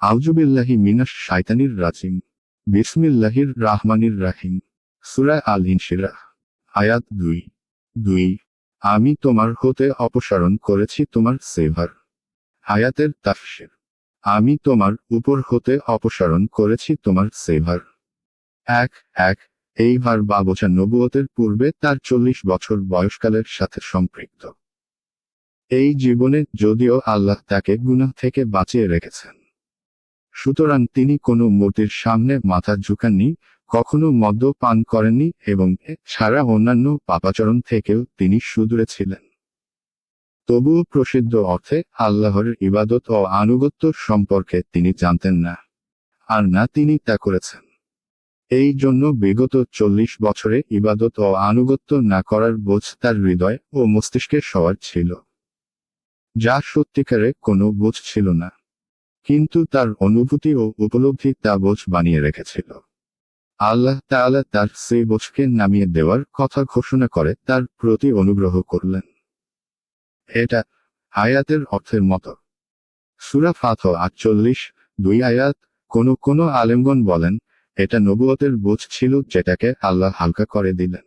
আউজুবিল্লাহি মিনাস শাইতানির রাজিম। বিসমিল্লাহির রাহমানির রাহিম। সুরা আল ইনশিরাহ। আয়াত দুই। দুই। আমি তোমার হতে অপসারণ করেছি তোমার সেভার। আয়াতের তাফসির। আমি তোমার উপর হতে অপসারণ করেছি তোমার সেভার। এক এক। এইবার বাবচা নবুয়তের পূর্বে তার চল্লিশ বছর বয়সকালের সাথে সম্পৃক্ত। এই জীবনে যদিও আল্লাহ তাকে গুনাহ থেকে বাঁচিয়ে রেখেছেন। সুতরাং তিনি কোনো মূর্তির সামনে মাথা ঝুঁকাননি, কখনো মদ্য পান করেননি এবং ছাড়া অন্যান্য পাপাচরণ থেকেও তিনি সুদূরে ছিলেন। তবুও প্রসিদ্ধ অর্থে আল্লাহর ইবাদত ও আনুগত্য সম্পর্কে তিনি জানতেন না, আর না তিনি তা করেছেন। এই জন্য বিগত চল্লিশ বছরে ইবাদত ও আনুগত্য না করার বোঝ তার হৃদয় ও মস্তিষ্কের সবার ছিল, যা সত্যিকারে কোনো বোঝ ছিল না। কিন্তু তার অনুভূতি ও উপলব্ধি তা বোঝ বানিয়ে রেখেছিল। আল্লাহ তাআলা তার সেই বোঝকে নামিয়ে দেওয়ার কথা ঘোষণা করে তার প্রতি অনুগ্রহ করলেন। এটা আয়াতের অর্থের মতো। সুরা ফাথ আটচল্লিশ, দুই আয়াত, কোনো কোনো আলেমগণ বলেন, এটা নবুয়তের বোঝ ছিল যেটাকে আল্লাহ হালকা করে দিলেন।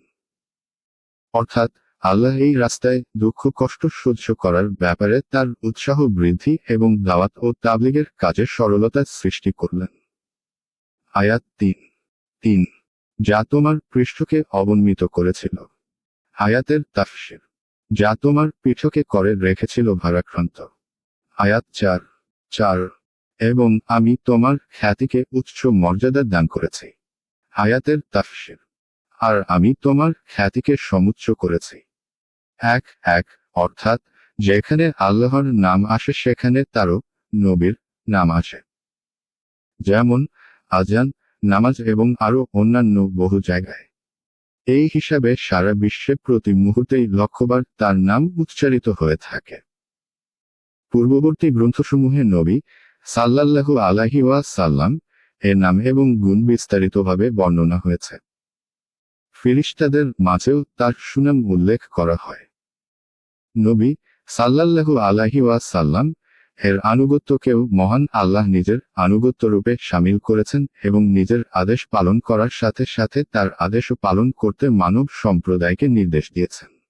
অর্থাৎ আল্লাহ এই রাস্তায় দুঃখ কষ্ট সহ্য করার ব্যাপারে তার উৎসাহ বৃদ্ধি এবং দাওয়াত ও তাবলিগের কাজে সরলতা সৃষ্টি করলেন। আয়াত তিন। তিন। যা তোমার পৃষ্ঠকে অবন্মিত করেছিল। আয়াতের তাফসির। যা তোমার পিঠকে করে রেখেছিল ভারাক্রান্ত। আয়াত চার। চার। এবং আমি তোমার খ্যাতিকে উচ্চ মর্যাদা দান করেছি। আয়াতের তাফসির। আর আমি তোমার খ্যাতিকে সমুচ্চ করেছি। এক এক, অর্থাৎ, যেখানে আল্লাহর নাম আসে সেখানে তারও নবীর নাম আসে। যেমন, আজান, নামাজ এবং আরও অন্যান্য বহু জায়গায়। এই হিসাবে সারা বিশ্বে প্রতি মুহূর্তেই লক্ষবার তার নাম উচ্চারিত হয়ে থাকে। পূর্ববর্তী গ্রন্থসমূহে নবী সাল্লাল্লাহু আলাহি ওয়া সাল্লাম এর নাম এবং গুণ বিস্তারিতভাবে বর্ণনা হয়েছে। ফিরিস্তাদের মাঝেও তার সুনাম উল্লেখ করা হয়। নবী সাল্লাল্লাহু আলাহি ওয়াসাল্লাম এর আনুগত্যকেও মহান আল্লাহ নিজের আনুগত্য রূপে সামিল করেছেন এবং নিজের আদেশ পালন করার সাথে সাথে তার আদেশও পালন করতে মানব সম্প্রদায়কে নির্দেশ দিয়েছেন।